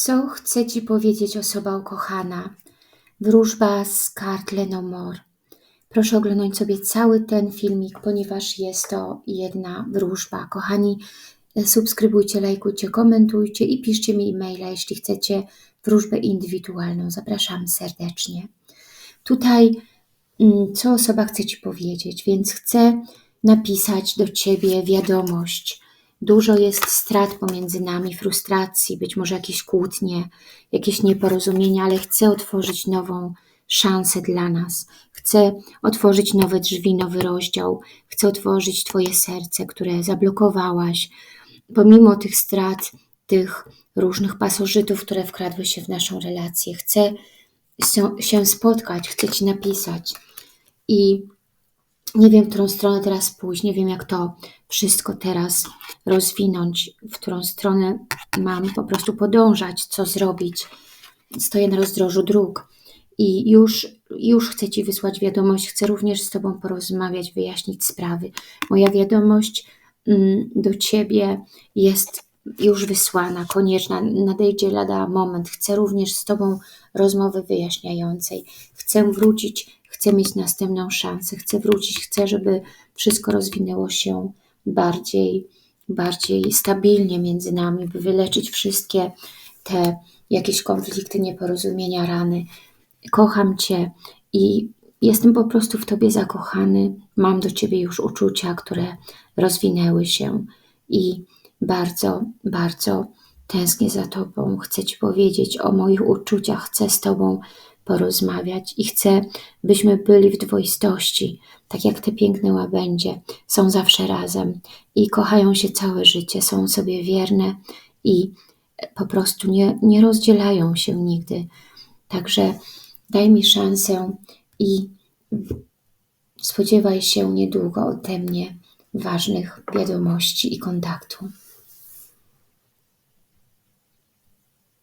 Co chce Ci powiedzieć osoba ukochana? Wróżba z kart Lenomore. Proszę oglądać sobie cały ten filmik, ponieważ jest to jedna wróżba. Kochani, subskrybujcie, lajkujcie, komentujcie i piszcie mi e-maila, jeśli chcecie wróżbę indywidualną. Zapraszam serdecznie. Tutaj, mm, co osoba chce Ci powiedzieć, więc chcę napisać do Ciebie wiadomość. Dużo jest strat pomiędzy nami, frustracji, być może jakieś kłótnie, jakieś nieporozumienia, ale chcę otworzyć nową szansę dla nas. Chcę otworzyć nowe drzwi, nowy rozdział. Chcę otworzyć Twoje serce, które zablokowałaś. Pomimo tych strat, tych różnych pasożytów, które wkradły się w naszą relację, chcę się spotkać, chcę Ci napisać. I nie wiem, w którą stronę teraz pójść, nie wiem, jak to wszystko teraz rozwinąć, w którą stronę mam po prostu podążać, co zrobić. Stoję na rozdrożu dróg i już, już chcę Ci wysłać wiadomość, chcę również z Tobą porozmawiać, wyjaśnić sprawy. Moja wiadomość mm, do Ciebie jest już wysłana, konieczna, nadejdzie lada moment. Chcę również z Tobą rozmowy wyjaśniającej. Chcę wrócić, chcę mieć następną szansę, chcę wrócić, chcę, żeby wszystko rozwinęło się bardziej, bardziej stabilnie między nami, by wyleczyć wszystkie te jakieś konflikty, nieporozumienia, rany. Kocham Cię i jestem po prostu w Tobie zakochany. Mam do Ciebie już uczucia, które rozwinęły się i bardzo, bardzo tęsknię za Tobą. Chcę Ci powiedzieć o moich uczuciach, chcę z Tobą porozmawiać i chcę, byśmy byli w dwoistości, tak jak te piękne łabędzie, są zawsze razem i kochają się całe życie, są sobie wierne i po prostu nie, nie rozdzielają się nigdy. Także daj mi szansę i spodziewaj się niedługo ode mnie ważnych wiadomości i kontaktu.